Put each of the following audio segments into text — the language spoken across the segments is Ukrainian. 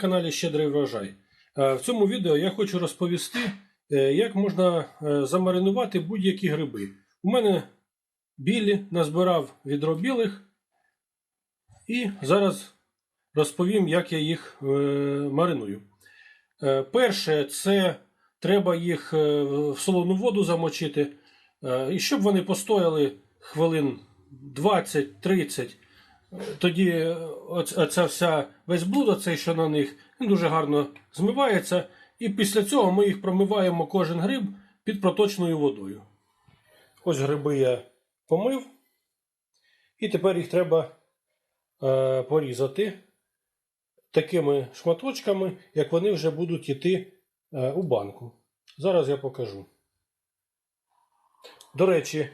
каналі Щедрий врожай. Е, В цьому відео я хочу розповісти, е, як можна е, замаринувати будь-які гриби. У мене білі назбирав відро білих, і зараз розповім, як я їх мариную. Перше, це треба їх в солону воду замочити, і щоб вони постояли хвилин 20-30. Тоді е, оця вся весь блуд, оцей, що на них, він дуже гарно змивається. І після цього ми їх промиваємо кожен гриб під проточною водою. Ось гриби я помив. І тепер їх треба е, порізати такими шматочками, як вони вже будуть йти е, у банку. Зараз я покажу. До речі,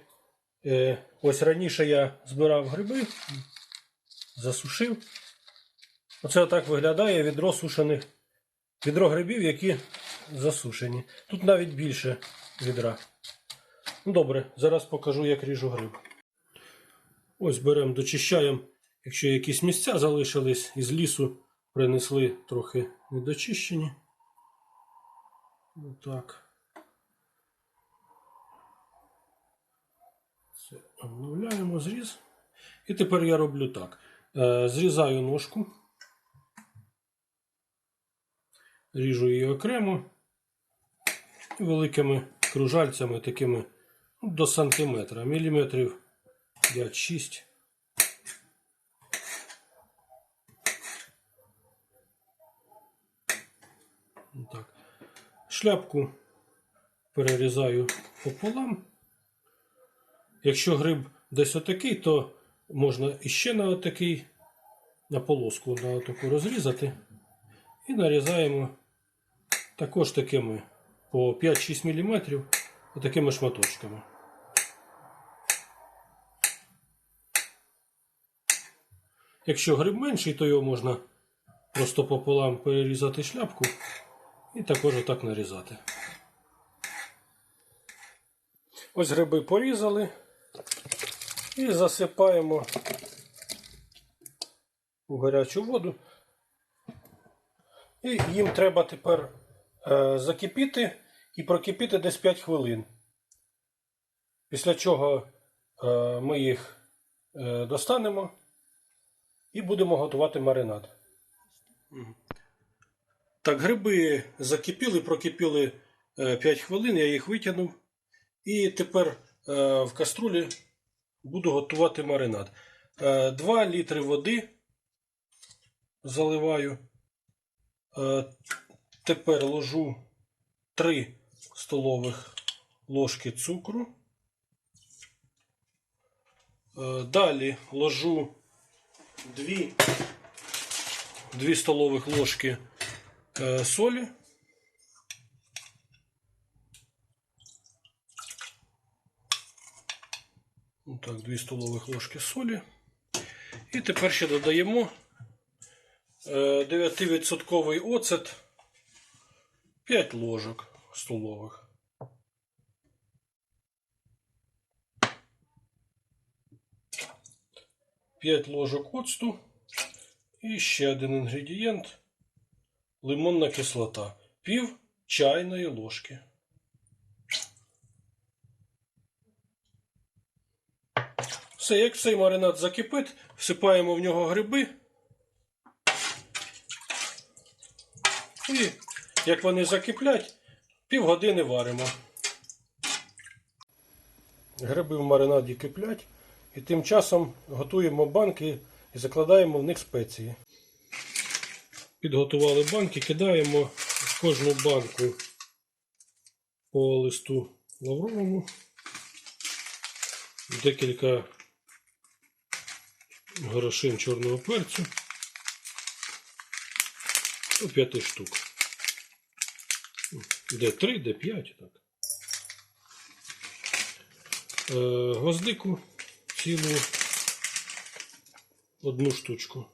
е, ось раніше я збирав гриби, засушив. Оце отак виглядає відро сушених, відро грибів, які засушені. Тут навіть більше відра. Ну, добре, зараз покажу, як ріжу гриб. Ось беремо, дочищаємо, якщо якісь місця залишились із лісу, принесли трохи недочищені. Отак. Це обновляємо зріз. І тепер я роблю так. Е, Зрізаю ножку, ріжу її окремо великими кружальцями, такими ну, до сантиметра, міліметрів 5-6. Так. Шляпку перерізаю пополам. Якщо гриб десь отакий, то можна іще на отакий, на полоску на отаку розрізати. І нарізаємо також такими по 5-6 мм отакими шматочками. Якщо гриб менший, то його можна просто пополам перерізати шляпку і також отак нарізати. Ось гриби порізали і засипаємо у гарячу воду. І їм треба тепер е, закипіти і прокипіти десь 5 хвилин. Після чого е, ми їх е, достанемо і будемо готувати маринад. Так, гриби закипіли, прокипіли 5 хвилин, я їх витягнув. І тепер в каструлі буду готувати маринад. 2 літри води заливаю. Е, Тепер ложу 3 столових ложки цукру. Е, Далі ложу 2, 2 столових ложки е, солі. Так, 2 столових ложки солі. І тепер ще додаємо е, 9% оцет 5 ложок столових. П'ять ложок оцту і ще один інгредієнт лимонна кислота. Пів чайної ложки. Все, як цей маринад закипить, всипаємо в нього гриби. І як вони закиплять, півгодини варимо. Гриби в маринаді киплять. І тим часом готуємо банки і закладаємо в них спеції. Підготували банки, кидаємо в кожну банку по листу лавровому. Декілька горошин чорного перцю. До п'яти штук. Де три, де п'ять. Так. Е, гвоздику цілу одну штучку.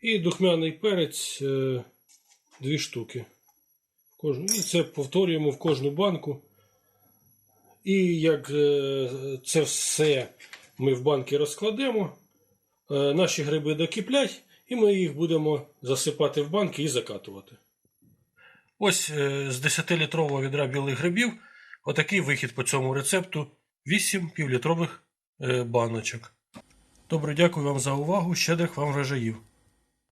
І духмяний перець е, дві штуки. Кожну. І це повторюємо в кожну банку. І як е, це все ми в банки розкладемо, е, наші гриби докиплять, і ми їх будемо засипати в банки і закатувати. Ось е, з 10-літрового відра білих грибів отакий вихід по цьому рецепту 8 півлітрових е, баночок. Добре, дякую вам за увагу. Щедрих вам врожаїв.